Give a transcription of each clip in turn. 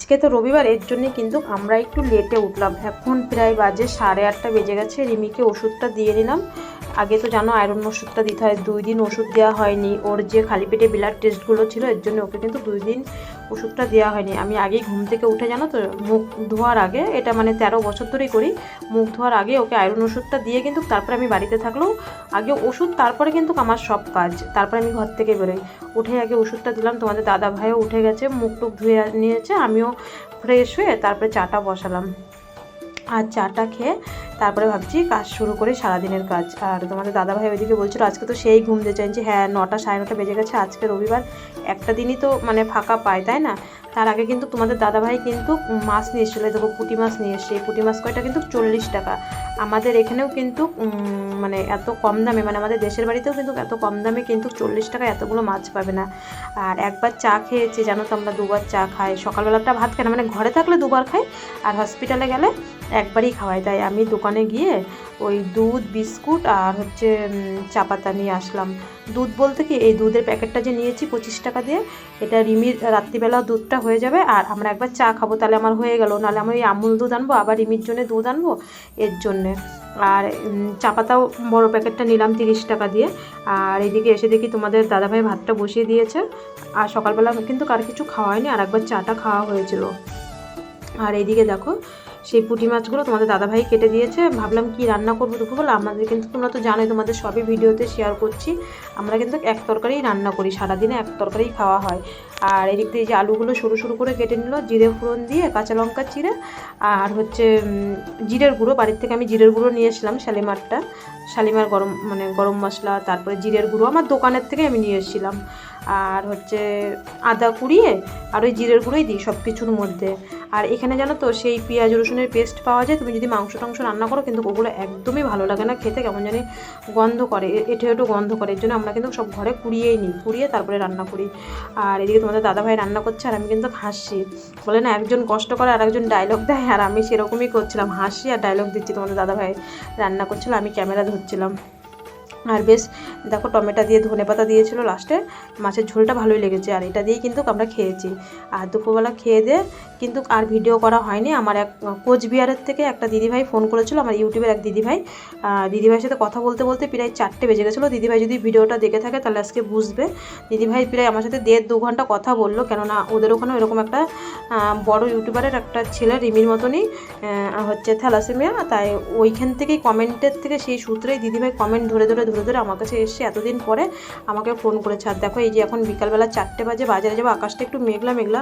আজকে তো রবিবার, এর জন্য কিন্তু আমরা একটু লেটে উঠলাম। এখন প্রায় বাজে সাড়ে আটটা বেজে গেছে। রিমিকে ওষুধটা দিয়ে নিলাম। আগে তো জানো আয়রন ওষুধটা দিতে হয়, দুই দিন ওষুধ দেওয়া হয়নি। ওর যে খালি পেটে ব্লাড টেস্টগুলো ছিল, এর জন্য ওকে কিন্তু দুই দিন ওষুধটা দেওয়া হয়নি। আমি আগেই ঘুম থেকে উঠে, জানো তো, মুখ ধোয়ার আগে, এটা মানে তেরো বছর ধরেই করি, মুখ ধোয়ার আগে ওকে আয়রন ওষুধটা দিয়ে কিন্তু তারপরে আমি বাড়িতে থাকলেও আগে ওষুধ, তারপরে কিন্তু আমার সব কাজ। তারপরে আমি ঘর থেকে বেরোই। উঠে আগে ওষুধটা দিলাম, তোমাদের দাদা ভাইও উঠে গেছে, মুখ টুক ধুয়ে নিয়েছে, আমিও ফ্রেশ হয়ে তারপরে চাটা বসালাম। আর চাটা খেয়ে তারপরে ভাবছি কাজ শুরু করি সারাদিনের কাজ। আর তোমাদের দাদাভাই ওইদিকে বলছিল, আজকে তো সেই ঘুম দিয়ে চাইছি হ্যাঁ নটা, সাড়ে নটা বেজে গেছে। আজকে রবিবার। একটা দিনই তো মানে ফাঁকা পায় তাই না? তার আগে কিন্তু তোমাদের দাদাভাই কিন্তু মাছ নিয়ে এসেছিল। দেখো, পুঁটি মাছ নিয়ে এসছে। এই পুঁটি মাছ কয়টা কিন্তু চল্লিশ টাকা। আমাদের এখানেও কিন্তু মানে এত কম দামে মানে আমাদের দেশের বাড়িতেও কিন্তু এত কম দামে কিন্তু চল্লিশ টাকা এতগুলো মাছ পাবে না। আর একবার চা খেয়েছি, জানো তো আমরা দুবার চা খাই। সকালবেলাটা ভাত খাই না মানে ঘরে থাকলে দুবার খাই, আর হসপিটালে গেলে একবারই খাওয়াই তাই আমি দোকানে গিয়ে ওই দুধ, বিস্কুট আর হচ্ছে চা পাতা নিয়ে আসলাম। দুধ বলতে কি, এই দুধের প্যাকেটটা যে নিয়েছি পঁচিশ টাকা দিয়ে, এটা রিমির রাত্রিবেলা দুধটা হয়ে যাবে আর আমরা একবার চা খাব, তাহলে আমার হয়ে গেল। নাহলে আমি ওই আমুল দুধ আনব, আবার রিমির জন্য দুধ আনব এর জন্যে। আর চা পাতাও বড়ো প্যাকেটটা নিলাম তিরিশ টাকা দিয়ে। আর এদিকে এসে দেখি তোমাদের দাদাভাই ভাতটা বসিয়ে দিয়েছে। আর সকালবেলা কিন্তু কার কিছু খাওয়া হয়নি, আর একবার চাটা খাওয়া হয়েছিল। আর এইদিকে দেখো সেই পুঁটি মাছগুলো তোমাদের দাদাভাই কেটে দিয়েছে। ভাবলাম কি রান্না করব দুপুরবেলা আমাদের কিন্তু তোমরা তো জানোই, তোমাদের সবই ভিডিওতে শেয়ার করছি। আমরা কিন্তু এক তরকারিই রান্না করি, সারাদিনে এক তরকারিই খাওয়া হয়। আর এদিক দিয়ে যে আলুগুলো সরু সরু করে কেটে নিল, জিরে ফোড়ন দিয়ে, কাঁচা লঙ্কা চিড়ে আর হচ্ছে জিরের গুঁড়ো। বাড়ির থেকে আমি জিরের গুঁড়ো নিয়ে এসলাম শালিমারটা। শালিমার গরম মানে গরম মশলা, তারপরে জিরের গুঁড়ো। আমার দোকানের থেকে আমি নিয়ে এসেছিলাম। আর হচ্ছে আদা কুড়িয়ে আর ওই জিরের গুঁড়োই দিই সব কিছুর মধ্যে। আর এখানে জানো তো সেই পেঁয়াজ রসুনের পেস্ট পাওয়া যায়, তুমি যদি মাংস টাংস রান্না করো কিন্তু ওগুলো একদমই ভালো লাগে না খেতে, কেমন জানি গন্ধ করে, এ- এঁঠো এঁঠো গন্ধ করে, এর জন্য আমরা কিন্তু সব ঘরে কুড়িয়েই নিই, কুড়িয়ে তারপরে রান্না করি। আর এদিকে তোমাদের দাদাভাই রান্না করছে আর আমি কিন্তু হাসছি বলে না, একজন কষ্ট করে আর একজন ডায়লগ দেয়, আর আমি সেরকমই করছিলাম, হাসি আর ডায়লগ দিচ্ছি তোমাদের দাদাভাই রান্না করছিল, আমি ক্যামেরা ধরছিলাম। আর বেশ দেখো টমেটো দিয়ে ধনে পাতা দিয়েছিল লাস্টে মাছের ঝোলটা ভালোই লেগেছে, আর এটা দিয়েই কিন্তু আমরা খেয়েছি। আর দুপুরবেলা খেয়ে দিয়ে কিন্তু আর ভিডিও করা হয়নি। আমার এক কোচবিহারের থেকে একটা দিদিভাই ফোন করেছিল, আমার ইউটিউবের এক দিদিভাই। দিদিভাইয়ের সাথে কথা বলতে বলতে প্রায় চারটে বেজে গেছিল। দিদিভাই যদি ভিডিওটা দেখে থাকে তাহলে আজকে বুঝবে। দিদিভাই প্রায় আমার সাথে দেড় দু ঘণ্টা কথা বলল, কেননা ওদের ওখানে এরকম একটা বড় ইউটিউবারের একটা ছেলে রিমির মতনই হচ্ছে থ্যালাসেমিয়া। তাই ওইখান থেকেই কমেন্টের থেকে সেই সূত্রেই দিদিভাই কমেন্ট ধরে ধরে ধরে ধরে আমার কাছে এসে এতদিন পরে আমাকে ফোন করেছে। আর দেখো, এই যে এখন বিকালবেলা চারটে বাজে, বাজারে যাব, আকাশটা একটু মেঘলা মেঘলা।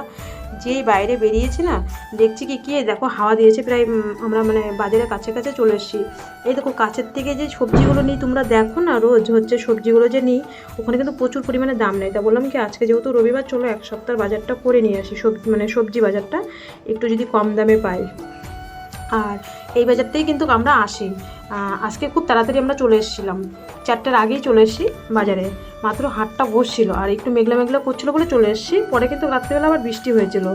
যেই বাইরে বেরিয়েছি না, দেখছি কি কি দেখো, হাওয়া দিয়েছে প্রায় আমরা মানে বাজারের কাছে কাছে চলে এসেছি। এই দেখো, কাছের থেকে যে সবজিগুলো নিই, তোমরা দেখো না, রোজ হচ্ছে সবজিগুলো যে নিই, ওখানে কিন্তু প্রচুর পরিমাণে দাম নেই। তা বললাম কি, আজকে যেহেতু রবিবার, চলো এক সপ্তাহ বাজারটা করে নিয়ে আসি, সবজি মানে সবজি বাজারটা একটু যদি কম দামে পাই। আর এই বাজারতেই কিন্তু আমরা আসি। আজকে খুব তাড়াতাড়ি আমরা চলে এসেছিলাম। চারটার আগেই চলে এসেছি বাজারে। মাত্র হাটটা বসছিল আর একটু মেঘলা মেঘলা করছিল বলে চলে এসেছি। পরে কিন্তু রাত্রিবেলা আবার বৃষ্টি হয়েছিল।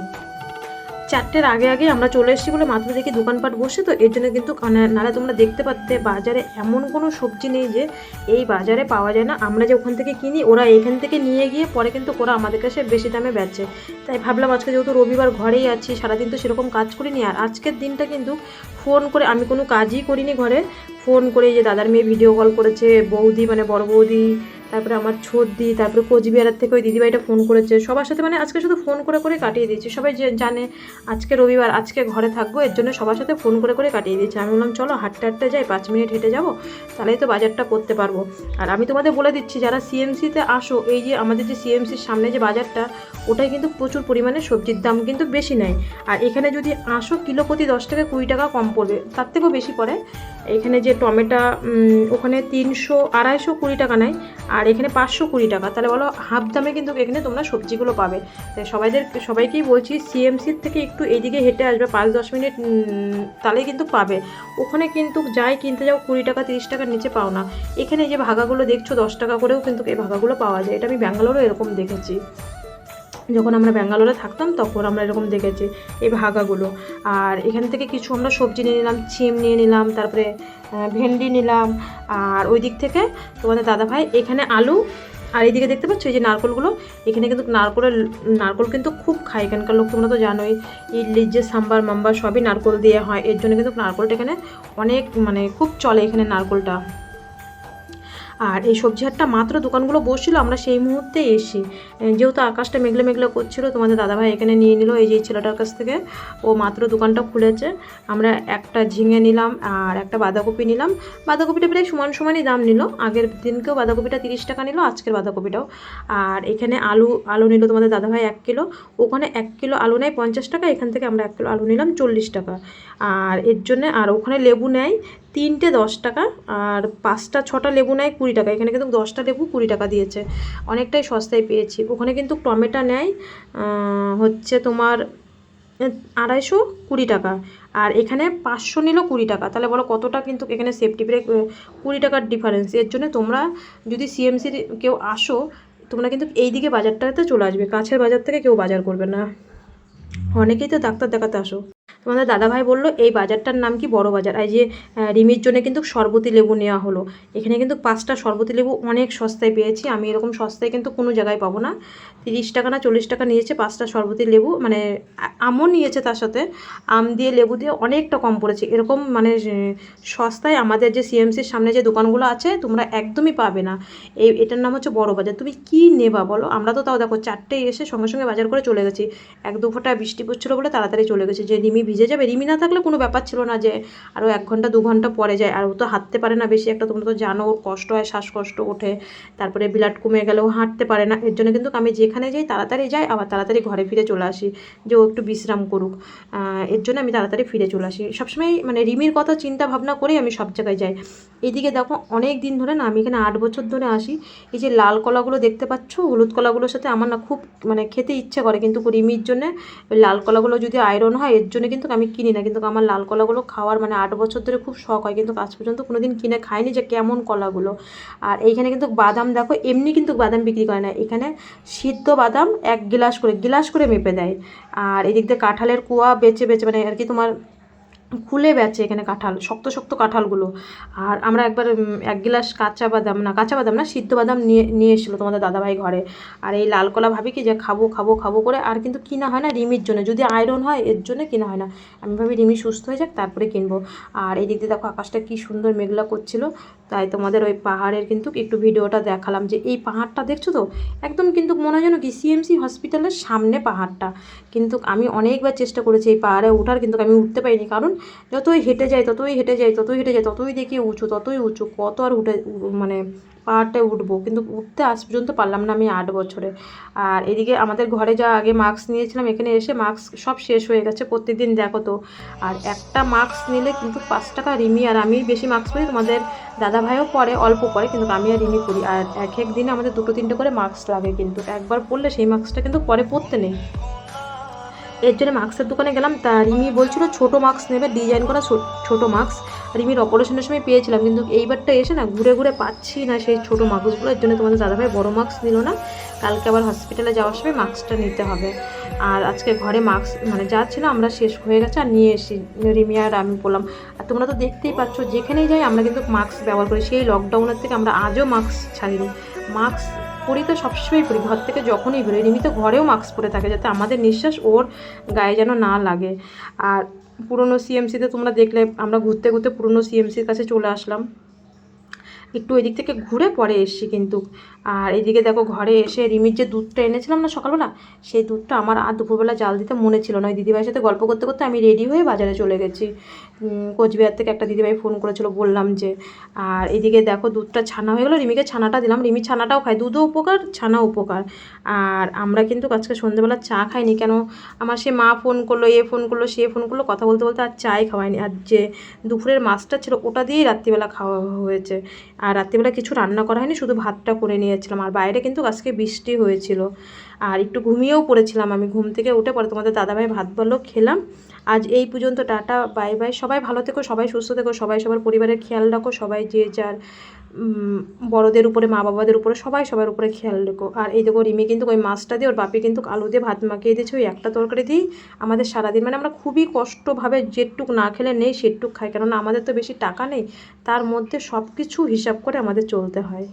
চারটের আগে আগে আমরা চলে এসেছি বলে মাত্র দেখি দোকানপাট বসে, তো এর জন্য কিন্তু কানা- নাহলে তোমরা দেখতে পারতে বাজারে এমন কোনো সবজি নেই যে এই বাজারে পাওয়া যায় না। আমরা যে ওখান থেকে কিনি, ওরা এখান থেকে নিয়ে গিয়ে পরে কিন্তু ওরা আমাদের কাছে বেশি দামে বেচে। তাই ভাবলাম আজকে যেহেতু রবিবার ঘরেই আছি, সারাদিন তো সেরকম কাজ করিনি, আর আজকের দিনটা কিন্তু ফোন করে আমি কোনো কাজই করিনি ঘরে। ফোন করে যে দাদার মেয়ে ভিডিও কল করেছে, বৌদি মানে বড় বৌদি, তারপরে আমার ছোটদি তারপরে কোচবিহারের থেকে ওই দিদিভাইটা ফোন করেছে। সবার সাথে মানে আজকে শুধু ফোন করে করে কাটিয়ে দিয়েছি। সবাই যে জানে আজকে রবিবার, আজকে ঘরে থাকব, এর জন্য সবার সাথে ফোন করে করে কাটিয়ে দিয়েছি। আমি বললাম, চলো হাঁটতে হাঁটতে যাই, পাঁচ মিনিট হেঁটে যাব, তাহলেই তো বাজারটা করতে পারব। আর আমি তোমাদের বলে দিচ্ছি, যারা সিএমসিতে আসো, এই যে আমাদের যে সিএমসির সামনে যে বাজারটা ওটাই কিন্তু প্রচুর পরিমাণে সবজির দাম কিন্তু বেশি নেয়। আর এখানে যদি আসো, কিলো প্রতি দশ টাকা কুড়ি টাকা কম পড়বে, তার থেকেও বেশি পড়ে। এখানে যে টমেটো ওখানে তিনশো আড়াইশো কুড়ি টাকা নেয় আর এখানে পাঁচশো কুড়ি টাকা। তাহলে বলো হাফ দামে কিন্তু এখানে তোমরা সবজিগুলো পাবে। তাই সবাইদের সবাইকেই বলছি সিএমসির থেকে একটু এইদিকে হেঁটে আসবে পাঁচ দশ মিনিট উম, তাহলেই কিন্তু পাবে। ওখানে কিন্তু যাই কিনতে যাও কুড়ি টাকা তিরিশ টাকার নিচে পাও না। এখানে যে ভাগাগুলো দেখছ দশ টাকা করেও কিন্তু এই ভাগাগুলো পাওয়া যায়। এটা আমি ব্যাঙ্গালোরও এরকম দেখেছি। যখন আমরা ব্যাঙ্গালোরে থাকতাম, তখন আমরা এরকম দেখেছি এই ভাগাগুলো। আর এখান থেকে কিছু আমরা সবজি নিয়ে নিলাম, ছিম নিয়ে নিলাম, তারপরে ভেন্ডি নিলাম। আর ওই দিক থেকে তোমাদের দাদাভাই, এখানে আলু, আর এইদিকে দেখতে পাচ্ছ যে নারকলগুলো, এখানে কিন্তু নারকলের, নারকল কিন্তু খুব খায় এখানকার লোক, তোমরা তো জানোই। ইডলি যে সাম্বার, মাম্বার সবই নারকল দিয়ে হয়। এর জন্য কিন্তু নারকলটা এখানে অনেক মানে খুব চলে এখানে নারকলটা। আর এই সবজি হাটটা মাত্র দোকানগুলো বসছিল, আমরা সেই মুহূর্তে এসি যেহেতু আকাশটা মেঘলে মেঘলে করছিল, তোমাদের দাদাভাই এখানে নিয়ে নিল, এই যে ছেলেটার কাছ থেকে, ও মাত্র দোকানটা খুলেছে। আমরা একটা ঝিঙে নিলাম আর একটা বাঁধাকপি নিলাম। বাঁধাকপিটা প্রায় সমান সমানই দাম নিল, আগের দিনকেও বাঁধাকপিটা তিরিশ টাকা নিল, আজকের বাঁধাকপিটাও। আর এখানে আলু আলু নিল তোমাদের দাদাভাই এক কিলো, ওখানে এক কিলো আলু নেয় পঞ্চাশ টাকা, এখান থেকে আমরা এক কিলো আলু নিলাম চল্লিশ টাকা। আর এর জন্যে, আর ওখানে লেবু নেয় তিনটে দশ টাকা আর পাঁচটা, ছটা লেবু নেয় কুড়ি টাকা। এখানে কিন্তু দশটা লেবু কুড়ি টাকা দিয়েছে। অনেকটাই সস্তায় পেয়েছি। ওখানে কিন্তু টমেটো নেয় হচ্ছে তোমার আড়াইশো কুড়ি টাকা। আর এখানে পাঁচশো নিল কুড়ি টাকা। তাহলে বলো কতটা কিন্তু এখানে সেফটি ব্রেক কুড়ি টাকার ডিফারেন্স এর জন্য তোমরা যদি সিএমসির কেউ আসো, তোমরা কিন্তু এই দিকে বাজারটাতে চলে আসবে। কাছের বাজার থেকে কেউ বাজার করবে না। অনেকেই তো ডাক্তার দেখাতে আসো। তোমাদের দাদাভাই বলল, এই বাজারটার নাম কি বড় বাজার? এই যে রিমির জন্য কিন্তু শরবতি লেবু নেওয়া হলো। এখানে কিন্তু পাঁচটা শরবতি লেবু অনেক সস্তায় পেয়েছি। আমি এরকম সস্তায় কিন্তু কোনো জায়গায় পাবো না। তিরিশ টাকা না চল্লিশ টাকা নিয়েছে পাঁচটা শরবতি লেবু। মানে আমও নিয়েছে তার সাথে। আম দিয়ে লেবু দিয়ে অনেকটা কম পড়েছে। এরকম মানে সস্তায় আমাদের যে সিএমসির সামনে যে দোকানগুলো আছে, তোমরা একদমই পাবে না। এই, এটার নাম হচ্ছে বড় বাজার। তুমি কি নেবা বলো? আমরা তো তাও দেখো চারটে এসে সঙ্গে সঙ্গে বাজার করে চলে গেছি। এক দু ফোঁটা বৃষ্টি পড়ছিল বলে তাড়াতাড়ি চলে গেছি। যে রিমি ভিজে যাবে। রিমি না থাকলে কোনো ব্যাপার ছিল না যে আরও এক ঘণ্টা, দু ঘণ্টা পরে যায়। আর ও তো হাঁটতে পারে না বেশি। একটা তোমরা তো জানো, ওর কষ্ট হয়, শ্বাসকষ্ট ওঠে। তারপরে বিলাট কমে গেলেও হাঁটতে পারে না। এর জন্য কিন্তু আমি যেখানে যাই, তাড়াতাড়ি যাই, আবার তাড়াতাড়ি ঘরে ফিরে চলে আসি যে ও একটু বিশ্রাম করুক। এর জন্য আমি তাড়াতাড়ি ফিরে চলে আসি। সবসময় মানে রিমির কথা চিন্তা ভাবনা করেই আমি সব জায়গায় যাই। এদিকে দেখো, অনেক দিন ধরে না আমি এখানে আট বছর ধরে আসি। এই যে লাল কলাগুলো দেখতে পাচ্ছ, হলুদ কলাগুলোর সাথে আমার না খুব মানে খেতে ইচ্ছে করে। কিন্তু রিমির জন্য লাল কলাগুলো যদি আয়রন হয়, এর জন্য কিন্তু আমি কিনি না। কিন্তু আমার লাল কলাগুলো খাওয়ার মানে আট বছর ধরে খুব শখ হয়। কিন্তু আজ পর্যন্ত কোনো দিন কিনে খাইনি যে কেমন কলাগুলো। আর এইখানে কিন্তু বাদাম দেখো, এমনি কিন্তু বাদাম বিক্রি করে না। এখানে সিদ্ধ বাদাম এক গিলাস করে গিলাস করে মেপে দেয়। আর এদিক দিয়ে কাঁঠালের কুয়া বেচে বেচে মানে আর কি তোমার খুলে বেচে এখানে কাঁঠাল, শক্ত শক্ত কাঁঠালগুলো। আর আমরা একবার এক গিলাস কাঁচা বাদাম না, কাঁচা বাদাম না, সিদ্ধ বাদাম নিয়ে নিয়ে এসেছিল তোমাদের দাদাভাই ঘরে। আর এই লাল কলা ভাবি কি যে খাব খাব খাব করে, আর কিন্তু কিনা হয় না রিমির জন্য। যদি আয়রন হয়, এর জন্য কিনা হয় না। আমি ভাবি রিমি সুস্থ হয়ে যাক, তারপরে কিনবো। আর এই দিক দিয়ে দেখো আকাশটা কি সুন্দর মেঘলা করছিল। তাই তোমাদের ওই পাহাড়ের কিন্তু একটু ভিডিওটা দেখালাম যে এই পাহাড়টা দেখছ তো? একদম কিন্তু মনে হয় যেন কি সিএমসি হসপিটালের সামনে পাহাড়টা। কিন্তু আমি অনেকবার চেষ্টা করেছি এই পাহাড়ে ওঠার কিন্তু আমি উঠতে পারিনি। কারণ যতই হেঁটে যাই, ততই হেঁটে যাই, ততই হেঁটে যাই, ততই দেখি উঁচু, ততই উঁচু, কত আর উঠে মানে পাহাড়টায় উঠবো। কিন্তু উঠতে আজ পর্যন্ত পারলাম না আমি আট বছরে। আর এদিকে আমাদের ঘরে যা আগে মাস্ক নিয়েছিলাম, এখানে এসে মাস্ক সব শেষ হয়ে গেছে প্রত্যেকদিন, দেখো তো। আর একটা মাস্ক নিলে কিন্তু পাঁচ টাকা রিমি, আর আমি বেশি মাস্ক পরি তোমাদের দাদা ভাইও পরে অল্প পরে কিন্তু আমি আর রিমি পরি আর এক এক দিনে আমাদের দুটো তিনটে করে মাস্ক লাগে কিন্তু। একবার পরলে সেই মাস্কটা কিন্তু পরে পরতে নেই। এর জন্য মাস্কের দোকানে গেলাম, তা রিমি বলছিল ছোটো মাস্ক নেবে ডিজাইন করা ছোটো মাস্ক। রিমির অপারেশনের সময় পেয়েছিলাম, কিন্তু এইবারটা এসে না ঘুরে ঘুরে পাচ্ছি না সেই ছোটো মাস্কগুলো। এর জন্য তোমাদের দাদাভাই বড় মাস্ক নিল না। কালকে আবার হসপিটালে যাওয়ার সময় মাস্কটা নিতে হবে। আর আজকে ঘরে মাস্ক মানে যা ছিল আমরা শেষ হয়ে গেছে আর নিয়ে এসি। রিমি আর আমি বললাম, আর তোমরা তো দেখতেই পাচ্ছ, যেখানেই যাই আমরা কিন্তু মাস্ক ব্যবহার করি। সেই লকডাউনের থেকে আমরা আজও মাস্ক ছাড়িনি। মাস্ক পরি তো সবসময় পরি, ঘর থেকে যখনই বেরোই নিমিত ঘরেও মাস্ক পরে থাকে যাতে আমাদের নিঃশ্বাস ওর গায়ে যেন না লাগে। আর পুরনো সিএমসিতে তোমরা দেখলে, আমরা ঘুরতে ঘুরতে পুরনো সিএমসির কাছে চলে আসলাম। একটু এদিক থেকে ঘুরে পরে এসছি কিন্তু। আর এদিকে দেখো ঘরে এসে রিমির যে দুধটা এনেছিলাম না সকালবেলা, সেই দুধটা আমার আর দুপুরবেলা জাল দিতে মনে ছিল না। ওই দিদিভাইয়ের সাথে গল্প করতে করতে আমি রেডি হয়ে বাজারে চলে গেছি। কোচবিহার থেকে একটা দিদিভাই ফোন করেছিল, বললাম যে, আর এদিকে দেখো দুধটা ছানা হয়ে গেলো, রিমিকে ছানাটা দিলাম। রিমি ছানাটাও খায়, দুধও উপকার ছানা উপকার। আর আমরা কিন্তু আজকে সন্ধ্যেবেলা চা খাইনি কেন? আমার সে মা ফোন করল, এ ফোন করল, সে ফোন করল, কথা বলতে বলতে আর চাই খাওয়াইনি। আর যে দুপুরের মাছটা ছিল, ওটা দিয়েই রাত্রিবেলা খাওয়া হয়েছে। আর রাত্রিবেলা কিছু রান্না করা হয়নি, শুধু ভাতটা করে নিয়েছিলাম আর বাইরে কিন্তু আজকে বৃষ্টি হয়েছিল। আর একটু ঘুমিয়েও পড়েছিলাম আমি। ঘুম থেকে উঠে পরে তোমাদের দাদাভাই ভাত বলল খেলাম। আজ এই পর্যন্ত টাটা, বাই বাই। সবাই ভালো থেকো, সবাই সুস্থ থেকো, সবাই সবার পরিবারের খেয়াল রাখো, সবাই যে যার বড়দের উপরে, মা বাবাদের উপরে, সবাই সবার উপরে খেয়াল রেখো। আর এই দেখো রিমি কিন্তু ওই মাছটা দিয়ে, ওর বাপি কিন্তু আলু দিয়ে ভাত মাখিয়ে দিয়েছে, ওই একটা তরকারি দিয়েই আমাদের সারাদিন। মানে আমরা খুবই কষ্টভাবে যেটুক না খেলে নেই, সেটুক খাই। কেননা আমাদের তো বেশি টাকা নেই, তার মধ্যে সব কিছু হিসাব করে আমাদের চলতে হয়।